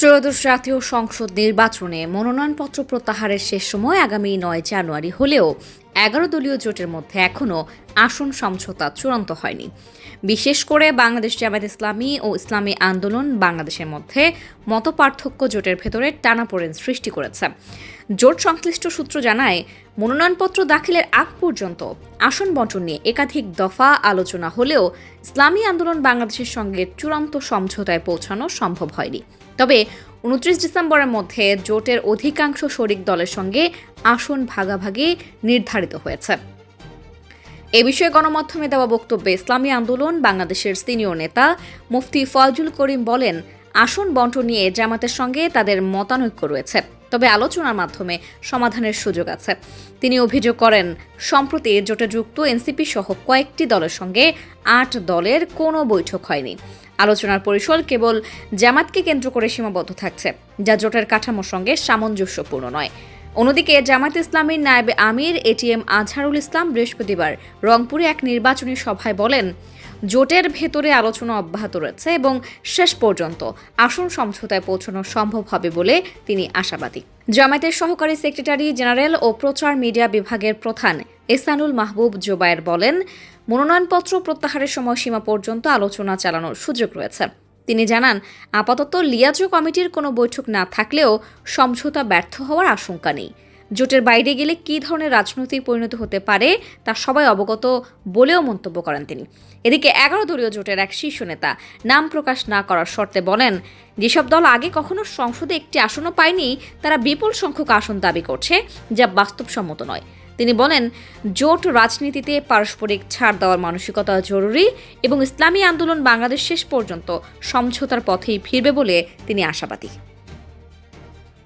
ত্রয়োদশ জাতীয় সংসদ নির্বাচনে মনোনয়নপত্র প্রত্যাহারের শেষ সময় আগামী নয় জানুয়ারি হলেও এগারো দলীয় জোটের মধ্যে এখনও আসন সমঝোতা চূড়ান্ত হয়নি। বিশেষ করে বাংলাদেশ জামায়াত ইসলামী ও ইসলামী আন্দোলন বাংলাদেশের মধ্যে মতপার্থক্য জোটের ভেতরে টানাপোড়েন সৃষ্টি করেছে। জোট সংশ্লিষ্ট সূত্র জানায়, মনোনয়নপত্র দাখিলের আগ পর্যন্ত আসন বন্টন নিয়ে একাধিক দফা আলোচনা হলেও ইসলামী আন্দোলন বাংলাদেশের সঙ্গে চূড়ান্ত সমঝোতায় পৌঁছানো সম্ভব হয়নি। তবে উনত্রিশ ডিসেম্বরের মধ্যে জোটের অধিকাংশ শরিক দলের সঙ্গে আসন ভাগাভাগি নির্ধারিত হয়েছে। এ বিষয়ে গণমাধ্যমে দেওয়া বক্তব্যে ইসলামী আন্দোলন বাংলাদেশের সিনিয়র নেতা মুফতি ফয়জুল করিম বলেন, আসন বন্টন নিয়ে জামাতের সঙ্গে তাদের মতানৈক্য রয়েছে, তবে আলোচনার মাধ্যমে সমাধানের সুযোগ আছে। তিনি অভিযোগ করেন, সম্প্রতি জোটে যুক্ত এনসিপি সহ কয়েকটি দলের সঙ্গে আট দলের কোনো বৈঠক হয়নি। আলোচনার পরিসর কেবল জামাতকে কেন্দ্র করে সীমাবদ্ধ থাকছে, যা জোটের কাঠামোর সঙ্গে সামঞ্জস্যপূর্ণ নয়। অন্যদিকে জামাত ইসলামীর নায়েবে আমির এটিএম আজহারুল ইসলাম বৃহস্পতিবার রংপুরে এক নির্বাচনী সভায় বলেন, জোটের ভেতরে আলোচনা অব্যাহত রয়েছে এবং শেষ পর্যন্ত আসন সমঝোতায় পৌঁছানো সম্ভব হবে বলে তিনি আশাবাদী। জামায়াতের সহকারী সেক্রেটারি জেনারেল ও প্রচার মিডিয়া বিভাগের প্রধান এসানুল মাহবুব জোবায়ের বলেন, মনোনয়নপত্র প্রত্যাহারের সময়সীমা পর্যন্ত আলোচনা চালানোর সুযোগ রয়েছে। তিনি জানান, আপাতত লিয়াজো কমিটির কোনো বৈঠক না থাকলেও সমঝোতা ব্যর্থ হওয়ার আশঙ্কা নেই। জোটের বাইরে গেলে কী ধরনের রাজনৈতিক পরিণত হতে পারে তা সবাই অবগত বলেও মন্তব্য করেন তিনি। এদিকে এগারো দলীয় জোটের এক শীর্ষ নেতা নাম প্রকাশ না করার শর্তে বলেন, যেসব দল আগে কখনো সংসদে একটি আসনও পায়নি, তারা বিপুল সংখ্যক আসন দাবি করছে, যা বাস্তবসম্মত নয়। তিনি বলেন, জোট রাজনীতিতে পারস্পরিক ছাড় দেওয়ার মানসিকতা জরুরি এবং ইসলামী আন্দোলন বাংলাদেশ শেষ পর্যন্ত সমঝোতার পথেই ফিরবে বলে তিনি আশাবাদী।